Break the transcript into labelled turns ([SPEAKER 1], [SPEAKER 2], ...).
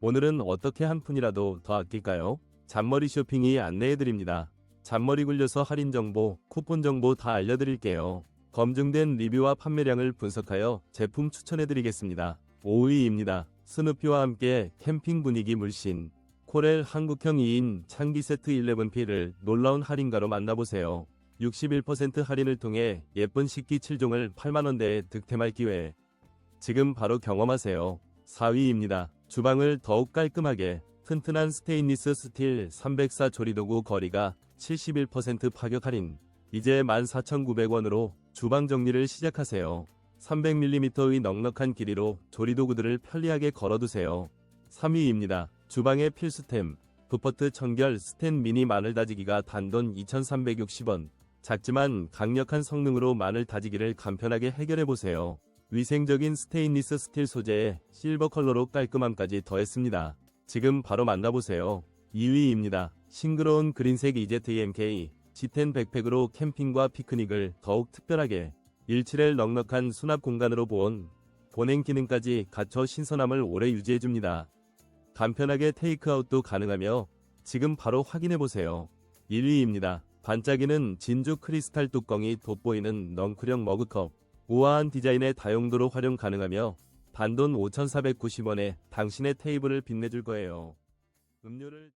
[SPEAKER 1] 오늘은 어떻게 한 푼이라도 더 아낄까요? 잔머리 쇼핑이 안내해드립니다. 잔머리 굴려서 할인 정보, 쿠폰 정보 다 알려드릴게요. 검증된 리뷰와 판매량을 분석하여 제품 추천해드리겠습니다. 5위입니다. 스누피와 함께 캠핑 분위기 물씬. 코렐 한국형 2인 창기 세트 11P를 놀라운 할인가로 만나보세요. 61% 할인을 통해 예쁜 식기 7종을 8만원대에 득템할 기회. 지금 바로 경험하세요. 4위입니다. 주방을 더욱 깔끔하게 튼튼한 스테인리스 스틸 304 조리도구 거리가 71% 파격 할인. 이제 14,900원으로 주방 정리를 시작하세요. 300mm의 넉넉한 길이로 조리도구들을 편리하게 걸어두세요. 3위입니다. 주방의 필수템. 부퍼트 청결 스텐 미니 마늘 다지기가 단돈 2,360원. 작지만 강력한 성능으로 마늘 다지기를 간편하게 해결해보세요. 위생적인 스테인리스 스틸 소재에 실버 컬러로 깔끔함까지 더했습니다. 지금 바로 만나보세요. 2위입니다. 싱그러운 그린색 EZMK G10 백팩으로 캠핑과 피크닉을 더욱 특별하게 17L 넉넉한 수납 공간으로 보온 보냉 기능까지 갖춰 신선함을 오래 유지해줍니다. 간편하게 테이크아웃도 가능하며 지금 바로 확인해보세요. 1위입니다. 반짝이는 진주 크리스탈 뚜껑이 돋보이는 넝크령 머그컵 우아한 디자인의 다용도로 활용 가능하며 단돈 5,490원에 당신의 테이블을 빛내줄 거예요. 음료를